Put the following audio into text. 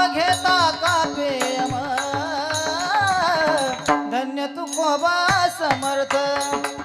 नाव घेता का पेयम धन्य तू तुकोबा समर्थ.